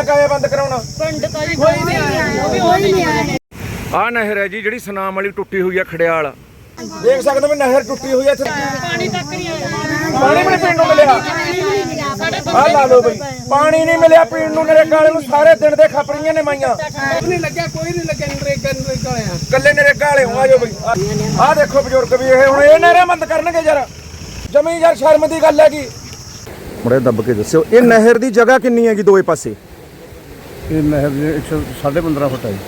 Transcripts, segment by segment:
ਆਇਆ ਕਾਇਆ ਬੰਦ ਕਰਾਉਣਾ? ਕੋਈ ਨਹੀਂ ਆਇਆ। ਉਹ ਵੀ ਕੋਈ ਨਹੀਂ ਆਇਆ। ਆ ਨਹਿਰ ਹੈ ਜੀ ਜਿਹੜੀ ਸਨਾਮ ਵਾਲੀ ਟੁੱਟੀ ਹੋਈ ਹੈ ਖੜਿਆਲ। ਦੇਖ ਸਕਦੇ ਵੀ ਨਹਿਰ ਟੁੱਟੀ ਹੋਈ ਹੈ ਇੱਥੇ। ਪਾਣੀ ਤੱਕ ਨਹੀਂ ਆਇਆ। ਪਾਣੀ ਵੀ ਨਹੀਂ ਪੀਣ ਨੂੰ ਮਿਲਿਆ। ਆ ਲਾ ਲਓ ਬਈ। ਪਾਣੀ ਨਹੀਂ ਮਿਲਿਆ ਪੀਣ ਨੂੰ ਨਰੇਗਾ ਵਾਲੇ ਨੂੰ ਸਾਰੇ ਦਿਨ ਦੇ ਖਪਰੀਆਂ ਨੇ ਮਾਈਆਂ। ਨਹੀਂ ਲੱਗਿਆ ਕੋਈ ਨਹੀਂ ਲੱਗਿਆ ਨਰੇਗਾ ਨਰੇਗਾ ਵਾਲਿਆਂ ਕੱਲੇ ਨਰੇਗਾ ਵਾਲੇ ਹੋ ਆਜੋ ਬਈ। ਆ ਦੇਖੋ ਬਜ਼ੁਰਗ ਵੀ ਇਹ ਹੁਣ ਇਹ ਨਹਿਰਾਂ ਬੰਦ ਕਰਨਗੇ ਯਾਰ। ਜਮੀ ਯਾਰ ਸ਼ਰਮ ਦੀ ਗੱਲ ਹੈਗੀ। ਮੁੜੇ ਦੱਬ ਕੇ ਦੱਸਿਓ ਇਹ ਨਹਿਰ ਦੀ ਜਗ੍ਹਾ ਕਿੰਨੀ ਹੈਗੀ ਦੋਵੇਂ ਪਾਸੇ? ਇਹ ਨਹਿਰ ਦੇ 115 ਫੁੱਟ ਹੈ ਜੀ।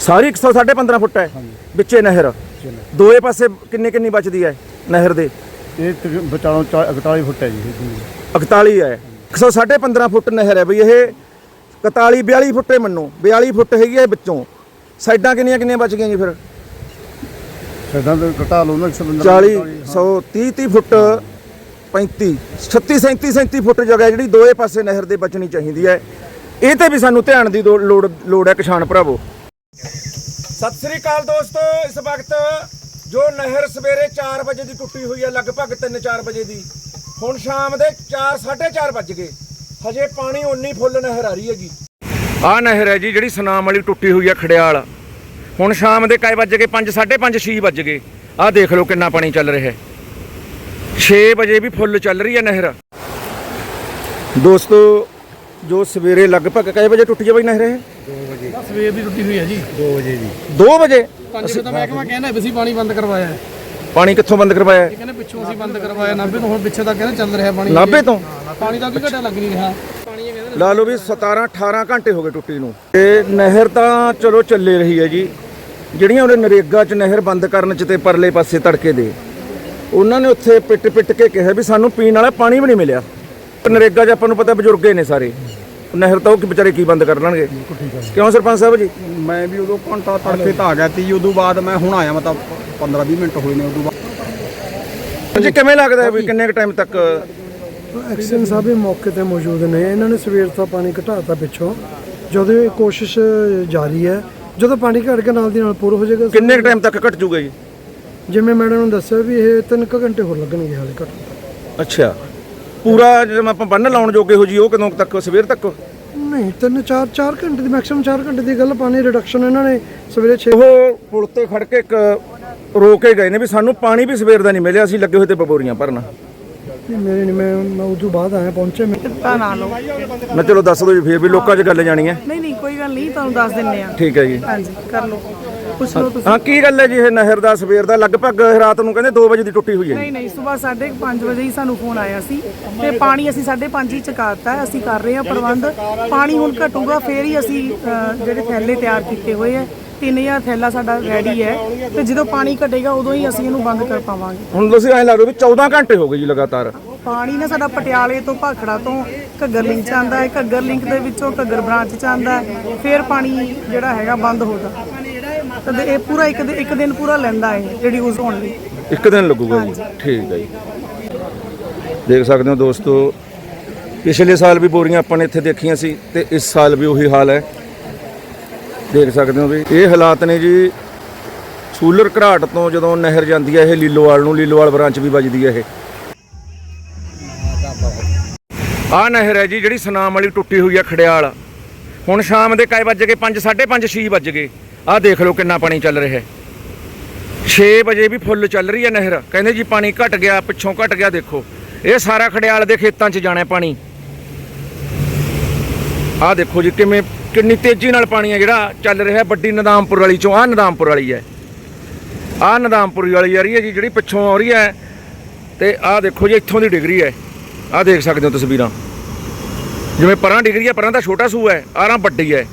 ਸਾਰੀ 100 15 ਫੁੱਟ ਹੈ? ਵਿੱਚੇ ਨਹਿਰ। ਦੋਵੇਂ ਪਾਸੇ ਕਿੰਨੇ ਕਿੰਨੀ ਬਚਦੀ ਹੈ ਨਹਿਰ ਦੇ? ਇਹ ਤਕ- ਵਿਚਾਲੋਂ ਚਾ- 41 ਫੁੱਟ ਹੈ ਜੀ ਇਹ ਜ਼ਮੀਨ। 41 ਹੈ। 100 15 ਫੁੱਟ ਨਹਿਰ ਹੈ ਬਈ ਇਹ 41 42 ਫੁੱਟੇ ਮੰਨੋ। 42 ਫੁੱਟ ਹੈਗੀ ਹੈ ਵਿੱਚੋਂ। ਸਾਈਡਾਂ ਕਿੰਨੀਆਂ ਕਿੰਨੀਆਂ ਬਚ ਗਈਆਂ ਜੀ ਫਿਰ? ਸਾਡਾ ਤਾਂ ਘਟਾ ਲਓ ਨਾ 115 40 100 30 30 ਫੁੱਟ 35 36 37 37 ਫੁੱਟ ਜਗ੍ਹਾ ਜਿਹੜੀ ਦੋਏ ਪਾਸੇ ਨਹਿਰ ਦੇ ਬਚਣੀ ਚਾਹੀਦੀ ਹੈ। ਇਹ ਤੇ ਵੀ ਸਾਨੂੰ ਧਿਆਨ ਦੀ ਲੋੜ ਲੋੜ ਹੈ ਕਿਸਾਨ ਭਰਾਵੋ। ਸਤਿ ਸ੍ਰੀ ਅਕਾਲ ਦੋਸਤੋ ਇਸ ਵਕਤ ਜੋ ਨਹਿਰ ਸਵੇਰੇ 4 ਵਜੇ ਦੀ ਟੁੱਟੀ ਹੋਈ ਹੈ ਲਗਭਗ 3-4 ਵਜੇ ਦੀ ਹੁਣ ਸ਼ਾਮ ਦੇ 4 4:30 ਵੱਜ ਗਏ। ਹਜੇ ਪਾਣੀ ਉਨੀ ਫੁੱਲ ਨਹਿਰ ਆ ਰਹੀ ਹੈਗੀ। ਆ ਨਹਿਰ ਹੈ ਜੀ ਜਿਹੜੀ ਸਨਾਮ ਵਾਲੀ ਟੁੱਟੀ ਹੋਈ ਹੈ ਖੜਿਆਲ। ਹੁਣ ਸ਼ਾਮ ਦੇ ਕਾਏ ਵੱਜ ਗਏ? 5 5:30 6 ਵੱਜ ਗਏ। ਆਹ ਦੇਖ ਲਓ ਕਿੰਨਾ ਪਾਣੀ ਚੱਲ ਰਿਹਾ ਹੈ। 6 ਵਜੇ ਵੀ ਫੁੱਲ ਚੱਲ ਰਹੀ ਹੈ ਨਹਿਰ। ਦੋਸਤੋ ਜੋ ਸਵੇਰੇ ਲਗਭਗ ਕਾਏ ਵਜੇ ਟੁੱਟੀ ਹੈ ਬਈ ਨਹਿਰ ਇਹ? ਸਵੇਰ ਦੀ ਟੁੱਟੀ ਹੋਈ ਹੈ ਜੀ। 2 ਵਜੇ ਦੀ। 2 ਵਜੇ? ਪੰਜ ਵਜੇ ਤਾਂ ਮਹਿਕਮਾ ਕਹਿੰਦਾ ਵੀ ਅਸੀਂ ਪਾਣੀ ਬੰਦ ਕਰਵਾਇਆ ਹੈ। ਪਾਣੀ ਕਿੱਥੋਂ ਬੰਦ ਕਰਵਾਇਆ? ਹੈ? ਇਹ ਕਹਿੰਦੇ ਪਿੱਛੋਂ ਅਸੀਂ ਬੰਦ ਕਰਵਾਇਆ। ਨਾਭੇ ਤੋਂ ਹੁਣ ਪਿੱਛੇ ਤੱਕ ਕਹਿੰਦੇ ਚੱਲ ਰਿਹਾ ਪਾਣੀ। ਨਾਭੇ ਤੋਂ? ਪਾਣੀ ਦਾ ਵੀ ਘਟਾ ਲੱਗ ਨਹੀਂ ਰਿਹਾ। ਪਾਣੀ ਇਹ ਕਹਿੰਦੇ ਲਾ ਲਓ ਵੀ 17 18 ਘੰਟੇ ਹੋ ਗਏ ਟੁੱਟੀ ਨੂੰ। ਤੇ ਨਹਿਰ ਤਾਂ ਚਲੋ ਚੱਲੇ ਰਹੀ ਹੈ ਜੀ। ਜਿਹੜੀਆਂ ਉਹਨੇ ਨਰੇਗਾ 'ਚ ਨਹਿਰ ਬੰਦ ਕਰਨ 'ਚ ਤੇ ਪਰਲੇ ਪਾਸੇ ਤੜਕੇ ਦੇ ਉਹਨਾਂ ਨੇ ਉੱਥੇ ਪਿੱਟ ਪਿੱਟ ਕੇ ਕਿਹਾ ਵੀ ਸਾਨੂੰ ਪੀਣ ਵਾਲਾ ਪਾਣੀ ਵੀ ਨਹੀਂ ਮਿਲਿਆ। ਨਰੇਗਾ 'ਚ ਆਪਾਂ ਨੂੰ ਪਤਾ ਬਜ਼ੁਰਗੇ ਨੇ ਸਾਰੇ। ਨਹਿਰ ਤਾਂ ਉਹ ਕਿ ਵਿਚਾਰੇ ਕੀ ਬੰਦ ਕਰ ਲੈਣਗੇ? ਕਿਉਂ ਸਰਪੰਚ ਸਾਹਿਬ ਜੀ? ਮੈਂ ਵੀ ਉਦੋਂ ਘੰਟਾ ਤੜਕੇ ਤਾਂ ਆ ਗਿਆ ਤੀ ਉਦੋਂ ਬਾਅਦ ਮੈਂ ਹੁਣ ਆਇਆ ਮਤਲਬ 15 20 ਮਿੰਟ ਹੋਏ ਨੇ ਉਦੋਂ ਬਾਅਦ। ਜੀ ਕਿਵੇਂ ਲੱਗਦਾ ਹੈ ਵੀ ਕਿੰਨੇ ਕੁ ਟਾਈਮ ਤੱਕ? ਐਕਸ਼ਨ ਸਾਹਿਬ ਵੀ ਮੌਕੇ ਤੇ ਮੌਜੂਦ ਨੇ। ਇਹਨਾਂ ਨੇ ਸਵੇਰ ਤੋਂ ਪਾਣੀ ਘਟਾਤਾ ਪਿੱਛੋਂ। ਜਦੋਂ ਇਹ ਕੋਸ਼ਿਸ਼ ਜਾਰੀ ਹੈ ਜਦੋਂ ਪਾਣੀ ਘਟ ਕੇ ਨਾਲ ਦੀ ਨਾਲ ਪੂਰ ਹੋ ਜਾਏਗਾ। ਕਿੰਨੇ ਕੁ ਟਾਈਮ ਤੱਕ ਘਟ ਜੂਗਾ ਜੀ? ਜਿਵੇਂ ਮੈਡਮ ਨੂੰ ਦੱਸਿਆ ਵੀ ਇਹ ਤਿੰਨ ਕੁ ਘੰਟੇ ਹੋਰ ਲੱਗਣਗੇ ਹਾਲੇ ਘਟ। ਅੱਛਾ। ਪੂਰਾ ਜਦੋਂ ਆਪਾਂ ਬੰਨ ਲਾਉਣ ਜੋਗੇ ਹੋ ਜੀ ਉਹ ਕਦੋਂ ਤੱਕ ਸਵੇਰ ਤੱਕ? ਨਹੀਂ ਤਿੰਨ ਚਾਰ ਚਾਰ ਘੰਟੇ ਦੀ ਮੈਕਸਿਮਮ 4 ਘੰਟੇ ਦੀ ਗੱਲ ਪਾਣੀ ਰਿਡਕਸ਼ਨ ਇਹਨਾਂ ਨੇ ਸਵੇਰੇ 6 ਉਹ ਪੁਲ ਤੇ ਖੜ ਕੇ ਇੱਕ ਰੋ ਕੇ ਗਏ ਨੇ ਵੀ ਸਾਨੂੰ ਪਾਣੀ ਵੀ ਸਵੇਰ ਦਾ ਨਹੀਂ ਮਿਲਿਆ ਅਸੀਂ ਲੱਗੇ ਹੋਏ ਤੇ ਬਬੋਰੀਆਂ ਭਰਨ। ਮੇਰੇ ਨਹੀਂ ਮੈਂ ਮੈਂ ਉਦੋਂ ਬਾਅਦ ਆਇਆ ਪਹੁੰਚੇ ਮੈਂ। ਤਾਂ ਨਾ ਲਓ। ਮੈਂ ਚਲੋ ਦੱਸ ਦਿਓ ਜੀ ਫੇਰ ਵੀ ਲੋਕਾਂ 'ਚ ਗੱਲ ਜਾਣੀ ਹੈ ਨਹੀਂ ਨਹੀਂ ਕੋਈ ਗੱਲ ਨਹੀਂ ਤੁਹਾਨੂੰ ਦੱਸ ਦਿੰਨੇ ਆ ਠੀਕ ਹੈ ਜੀ। ਹਾਂਜੀ ਕਰ ਲਓ। ਪੁੱਛ ਲਓ ਤੁਸੀਂ। ਹਾਂ ਕੀ ਗੱਲ ਹੈ ਜੀ ਇਹ ਨਹਿਰ ਦਾ ਸਵੇਰ ਦਾ? ਲਗਭਗ ਰਾਤ ਨੂੰ ਕਹਿੰਦੇ 2 ਵਜੇ ਦੀ ਟੁੱਟੀ ਹੋਈ ਹੈ ਨਹੀਂ ਨਹੀਂ ਸਵੇਰ 5:30 ਵਜੇ ਹੀ ਸਾਨੂੰ ਫੋਨ ਆਇਆ ਸੀ। ਤੇ ਪਾਣੀ ਅਸੀਂ 5:30 ਹੀ ਚਕਾਤਾ ਅਸੀਂ ਕਰ ਰਹੇ ਹਾਂ ਪ੍ਰਬੰਧ। ਪਾਣੀ ਹੁਣ ਘਟੂਗਾ ਫੇਰ ਹੀ ਅਸੀਂ ਅ, ਜਿਹੜੇ ਥੈਲੇ ਤਿਆਰ ਕੀਤੇ ਹੋਏ ਆ 3000 ਥੈਲਾ ਸਾਡਾ ਰੈਡੀ ਹੈ। ਤੇ ਜਦੋਂ ਪਾਣੀ ਘਟੇਗਾ ਉਦੋਂ ਹੀ ਅਸੀਂ ਇਹਨੂੰ ਬੰਦ ਕਰ ਪਾਵਾਂਗੇ। ਹੁਣ ਤੁਸੀਂ ਐਂ ਲਾ ਲਓ ਵੀ 14 ਘੰਟੇ ਹੋ ਗਏ ਜੀ ਲਗਾਤਾਰ। ਪਾਣੀ ਨਾ ਸਾਡਾ ਪਟਿਆਲੇ ਤੋਂ ਭਾਖੜਾ ਤੋਂ ਘੱਗਰ ਲਿੰਕ ਚ ਆਂਦਾ ਹੈ। ਘੱਗਰ ਲਿੰਕ ਦੇ ਵਿੱਚੋਂ ਘੱਗਰ ਬ੍ਰਾਂਚ ਚ ਆਂਦਾ ਹੈ। ਫਿਰ ਪਾਣੀ ਜਿਹੜਾ ਹੈਗਾ ਬੰਦ ਹੋ ਜਾਂਦਾ। ਤੇ ਇਹ ਪੂਰਾ ਇੱਕ ਦਿਨ ਇੱਕ ਦਿਨ ਪੂਰਾ ਲੈਂਦਾ ਹੈ ਜਿਹੜੀ ਯੂਜ਼ ਹੋਣ ਲਈ। ਇੱਕ ਦਿਨ ਲੱਗੂਗਾ ਜੀ। ਠੀਕ ਹੈ ਜੀ। ਦੇਖ ਸਕਦੇ ਹੋ ਦੋਸਤੋ ਪਿਛਲੇ ਸਾਲ ਵੀ ਬੋਰੀਆਂ ਆਪਾਂ ਨੇ ਇੱਥੇ ਦੇਖੀਆਂ ਸੀ ਤੇ ਇਸ ਸਾਲ ਵੀ ਉਹੀ ਹਾਲ ਹੈ। ਦੇਖ ਸਕਦੇ ਹੋ ਵੀ ਇਹ ਹਾਲਾਤ ਨੇ ਜੀ ਸੂਲਰ ਘਰਾਟ ਤੋਂ ਜਦੋਂ ਨਹਿਰ ਜਾਂਦੀ ਹੈ ਇਹ ਲੀਲੋਵਾਲ ਨੂੰ ਲੀਲੋਵਾਲ ਬ੍ਰਾਂਚ ਵੀ ਵੱਜਦੀ ਹੈ ਇਹ। ਆ ਨਹਿਰ ਹੈ ਜੀ ਜਿਹੜੀ ਸਨਾਮ ਵਾਲੀ ਟੁੱਟੀ ਹੋਈ ਹੈ ਖੜਿਆਲ। ਹੁਣ ਸ਼ਾਮ ਦੇ ਕਾਏ ਵੱਜ ਗਏ? 5 5:30 6 ਵੱਜ ਗਏ। ਆਹ ਦੇਖ ਲਓ ਕਿੰਨਾ ਪਾਣੀ ਚੱਲ ਰਿਹਾ ਹੈ। 6 ਵਜੇ ਵੀ ਫੁੱਲ ਚੱਲ ਰਹੀ ਹੈ ਨਹਿਰ। ਕਹਿੰਦੇ ਜੀ ਪਾਣੀ ਘਟ ਗਿਆ, ਪਿੱਛੋਂ ਘਟ ਗਿਆ, ਦੇਖੋ। ਇਹ ਸਾਰਾ ਖੜਿਆਲ ਦੇ ਖੇਤਾਂ 'ਚ ਜਾਣਾ ਪਾਣੀ। ਆਹ ਦੇਖੋ ਜੀ ਕਿਵੇਂ, ਕਿੰਨੀ ਤੇਜ਼ੀ ਨਾਲ ਪਾਣੀ ਹੈ ਜਿਹੜਾ ਚੱਲ ਰਿਹਾ ਵੱਡੀ ਨਦਾਮਪੁਰ ਵਾਲੀ ਚੋਂ। ਆਹ ਨਦਾਮਪੁਰ ਵਾਲੀ ਹੈ। ਆਹ ਨਦਾਮਪੁਰ ਵਾਲੀ ਆ ਰਹੀ ਹੈ ਜੀ, ਜਿਹੜੀ ਪਿੱਛੋਂ ਆ ਰਹੀ ਹੈ। ਤੇ ਆਹ ਦੇਖੋ ਜੀ, ਇੱਥੋਂ ਦੀ ਡਿਗਰੀ ਹੈ। ਆਹ ਦੇਖ ਸਕਦੇ ਹੋ ਤਸਵੀਰਾਂ। ਜਿਵੇਂ ਪਰਾਂ ਡਿਗਰੀ ਹੈ ਪਰਾਂ ਦਾ ਛੋਟਾ ਸੂ ਹੈ ਆਰਾਂ ਵੱਡੀ ਹੈ।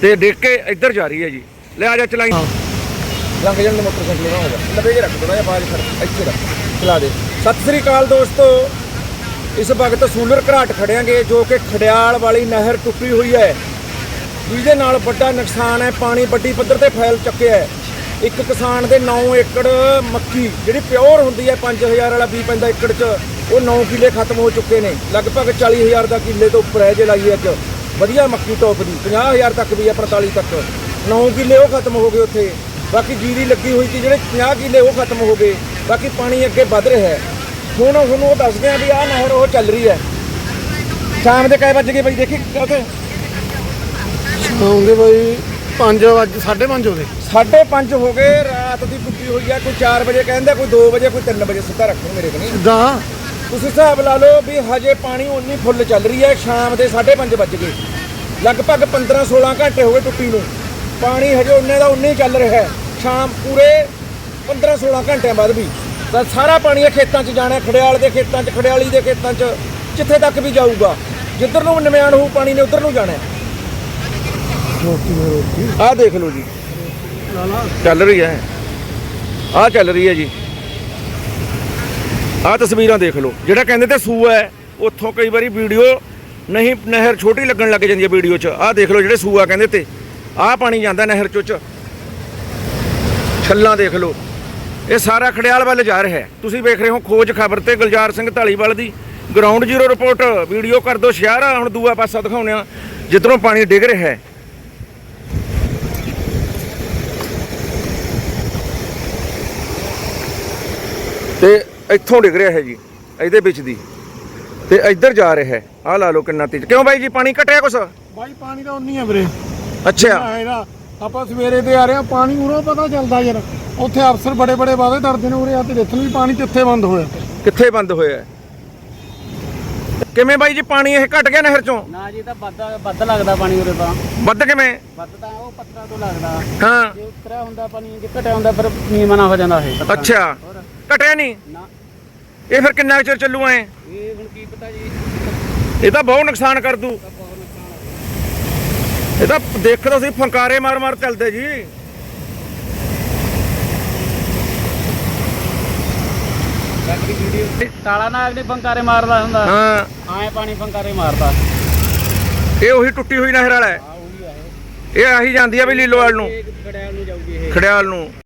ਤੇ ਦੇਖ ਕੇ ਇੱਧਰ ਜਾ ਰਹੀ ਹੈ ਜੀ। ਲੈ ਆ ਜਾ ਚਲਾਈ। ਲੰਘ ਜਾਣ ਦੇ ਮੋਟਰਸਾਈਕਲ ਨਾ ਹੋ ਜਾ। ਲਵੇ ਜੇ ਰੱਖ ਦੋ ਜਾਂ ਬਾਜ ਖੜ ਇੱਥੇ ਰੱਖ ਚਲਾ ਦੇ। ਸਤਿ ਸ੍ਰੀ ਅਕਾਲ ਦੋਸਤੋ। ਇਸ ਵਕਤ ਸੂਲਰ ਘਰਾਟ ਖੜਿਆਂਗੇ ਜੋ ਕਿ ਖੜਿਆਲ ਵਾਲੀ ਨਹਿਰ ਟੁੱਟੀ ਹੋਈ ਹੈ। ਜਿਹਦੇ ਨਾਲ ਵੱਡਾ ਨੁਕਸਾਨ ਹੈ ਪਾਣੀ ਵੱਡੀ ਪੱਧਰ ਤੇ ਫੈਲ ਚੁੱਕਿਆ ਹੈ। ਇੱਕ ਕਿਸਾਨ ਦੇ 9 ਏਕੜ ਮੱਕੀ ਜਿਹੜੀ ਪਿਓਰ ਹੁੰਦੀ ਹੈ 5000 ਵਾਲਾ ਬੀ ਪੈਂਦਾ ਏਕੜ 'ਚ। ਉਹ 9 ਕਿੱਲੇ ਖਤਮ ਹੋ ਚੁੱਕੇ ਨੇ। ਲਗਭਗ 40000 ਦਾ ਕਿੱਲੇ ਤੋਂ ਉੱਪਰ ਹੈ ਜੇ ਲਾਈਏ ਅੱਜ ਵਧੀਆ ਮੱਕੀ ਟੋਪ ਦੀ 50000 ਤੱਕ ਵੀ ਹੈ 45 ਤੱਕ। 9 ਕਿੱਲੇ ਉਹ ਖਤਮ ਹੋ ਗਏ ਉੱਥੇ। ਬਾਕੀ ਜੀਰੀ ਲੱਗੀ ਹੋਈ ਸੀ ਜਿਹੜੇ 50 ਕਿੱਲੇ ਉਹ ਖਤਮ ਹੋ ਗਏ। ਬਾਕੀ ਪਾਣੀ ਅੱਗੇ ਵੱਧ ਰਿਹਾ ਹੈ। ਹੁਣ ਤੁਹਾਨੂੰ ਉਹ ਦੱਸਦੇ ਆ ਵੀ ਆਹ ਨਹਿਰ ਉਹ ਚੱਲ ਰਹੀ ਹੈ। ਸ਼ਾਮ ਦੇ ਕਈ ਵੱਜ ਗਏ ਬਈ ਦੇਖੀ ਉੱਥੇ? ਆਉਂਦੇ ਬਾਈ 5 ਵਜੇ 5:30 ਹੋ ਗਏ। 5:30 ਹੋ ਗਏ ਰਾਤ ਦੀ ਟੁੱਟੀ ਹੋਈ ਹੈ ਕੋਈ 4 ਵਜੇ ਕਹਿੰਦਾ ਕੋਈ 2 ਵਜੇ ਕੋਈ 3 ਵਜੇ ਸਿੱਧਾ ਰੱਖੋ ਮੇਰੇ ਕੋਲ। ਦਾ ਤੁਸੀਂ ਹਿਸਾਬ ਲਾ ਲਓ ਵੀ ਹਜੇ ਪਾਣੀ ਉਨੀ ਫੁੱਲ ਚੱਲ ਰਹੀ ਹੈ ਸ਼ਾਮ ਦੇ 5:30 ਵੱਜ ਗਏ। ਲਗਭਗ 15-16 ਘੰਟੇ ਹੋ ਗਏ ਟੁੱਟੀ ਨੂੰ। ਪਾਣੀ ਹਜੇ ਉਨੇ ਦਾ ਉਨੇ ਚੱਲ ਰਿਹਾ ਹੈ। ਸ਼ਾਮ ਪੂਰੇ 15-16 ਘੰਟਿਆਂ ਬਾਅਦ ਵੀ। ਤਾਂ ਸਾਰਾ ਪਾਣੀ ਇਹ ਖੇਤਾਂ 'ਚ ਜਾਣਾ ਖੜਿਆਲ ਦੇ ਖੇਤਾਂ 'ਚ ਖੜਿਆਲੀ ਦੇ ਖੇਤਾਂ 'ਚ ਜਿੱਥੇ ਤੱਕ ਵੀ ਜਾਊਗਾ। ਜਿੱਧਰ ਨੂੰ ਨਿਮਾਣ ਹੋਊ ਪਾਣੀ ਨੇ ਉਧਰ ਨੂੰ ਜਾਣਾ ਆਹ ਦੇਖ ਲਓ ਜੀ। ਚੱਲ ਰਹੀ ਹੈ। ਆਹ ਚੱਲ ਰਹੀ ਹੈ ਜੀ। ਆਹ ਤਸਵੀਰਾਂ ਦੇਖ ਲਓ। ਜਿਹੜਾ ਕਹਿੰਦੇ ਤੇ ਸੂਆ ਹੈ, ਉੱਥੋਂ ਕਈ ਵਾਰੀ ਵੀਡੀਓ ਨਹੀਂ, ਨਹਿਰ ਛੋਟੀ ਲੱਗਣ ਲੱਗ ਜਾਂਦੀ ਹੈ ਵੀਡੀਓ 'ਚ। ਆਹ ਦੇਖ ਲਓ ਜਿਹੜੇ ਸੂਆ ਕਹਿੰਦੇ ਤੇ। ਆਹ ਪਾਣੀ ਜਾਂਦਾ ਨਹਿਰ 'ਚੋਂ ਚ। ਛੱਲਾਂ ਦੇਖ ਲਓ। ਇਹ ਸਾਰਾ ਖੜਿਆਲ ਵੱਲ ਜਾ ਰਿਹਾ ਤੁਸੀਂ ਵੇਖ ਰਹੇ ਹੋ ਖੋਜ ਖਬਰ ਤੇ ਗੁਲਜ਼ਾਰ ਸਿੰਘ ਢਾਲੀਵਾਲ ਦੀ ਗਰਾਊਂਡ ਜ਼ੀਰੋ ਰਿਪੋਰਟ ਵੀਡੀਓ ਕਰ ਦਿਓ ਸ਼ੇਅਰ ਹੁਣ ਦੂਆ ਪਾਸਾ ਦਿਖਾਉਂਦੇ ਆ ਜਿੱਧਰੋਂ ਪਾਣੀ ਡਿੱਗ ਰਿਹਾ ਹੈ। ਤੇ ਇੱਥੋਂ ਡਿੱਗ ਰਿਹਾ ਹੈ ਜੀ ਇਹਦੇ ਵਿੱਚ ਦੀ। ਤੇ ਇੱਧਰ ਜਾ ਰਿਹਾ ਹੈ। ਆਹ ਲਾ ਲਓ ਕਿੰਨਾ ਤੇਜ਼। ਕਿਉਂ ਬਾਈ ਜੀ ਪਾਣੀ ਘਟਿਆ ਕੁਛ? ਬਾਈ ਪਾਣੀ ਤਾਂ ਉਨੀ ਆ ਵੀਰੇ। ਅੱਛਾ। ਇਹਦਾ ਆਪਾਂ ਸਵੇਰੇ ਤੇ ਆ ਰਹੇ ਆ ਪਾਣੀ ਉਰੋਂ ਪਤਾ ਚੱਲਦਾ ਯਾਰ। ਉੱਥੇ ਅਫਸਰ ਬੜੇ ਬੜੇ ਵਾਅਦੇ ਕਰਦੇ ਨੇ ਉਰੇ ਆ ਤੇ ਦੇਖਣ ਵੀ ਪਾਣੀ ਕਿੱਥੇ ਬੰਦ ਹੋਇਆ। ਕਿੱਥੇ ਬੰਦ ਹੋਇਆ? ਹੈ? ਕਿਵੇਂ ਬਾਈ ਜੀ ਪਾਣੀ ਇਹ ਘਟ ਗਿਆ ਨਹਿਰ ਚੋਂ? ਨਾ ਜੀ ਤਾਂ ਵੱਧ ਵੱਧ ਲੱਗਦਾ ਪਾਣੀ ਉਰੇ ਤਾਂ। ਵੱਧ ਕਿਵੇਂ? ਵੱਧ ਤਾਂ ਉਹ ਪੱਤਰਾ ਤੋਂ ਲੱਗਦਾ। ਹਾਂ। ਜੇ ਉਤਰਿਆ ਹੁੰਦਾ ਪਾਣੀ ਜੇ ਘਟਿਆ ਹੁੰਦਾ ਫਿਰ ਨੀਵਾਂ ਨਾ ਹੋ ਜਾਂਦਾ ਇਹ। ਅੱਛਾ। ਘਟਿਆ ਨਹੀਂ? ਨਾ। ਇਹ ਫਿਰ ਕਿੰਨਾ ਕੁ ਚਿਰ ਚੱਲੂ ਐ? ਇਹ ਹੁਣ ਕੀ ਪਤਾ ਜੀ? ਇਹ ਤਾਂ ਬਹੁਤ ਨੁਕਸਾਨ ਕਰ ਦੂ। ਇਹ ਤਾਂ ਦੇਖੋ ਤੁਸੀਂ ਫੰਕਾਰੇ ਮਾਰ ਮਾਰ ਚੱਲਦੇ ਜੀ। ਤਾਲਾ ਨਾਲ ਅਗਲੇ ਫੰਕਾਰੇ ਮਾਰਦਾ ਹੁੰਦਾ। ਹਾਂ। ਆਏ ਪਾਣੀ ਫੰਕਾਰੇ ਮਾਰਦਾ। ਇਹ ਉਹੀ ਟੁੱਟੀ ਹੋਈ ਨਹਿਰ ਵਾਲਾ ਹੈ। ਆ ਉਹੀ ਆ ਇਹ। ਆਹੀ ਜਾਂਦੀ ਆ ਵੀ ਲੀਲੋਵਾਲ ਨੂੰ। ਇਹ ਗੜਿਆਲ ਨੂੰ ਜਾਊਗੀ ਇਹ। ਖੜਿਆਲ ਨੂੰ।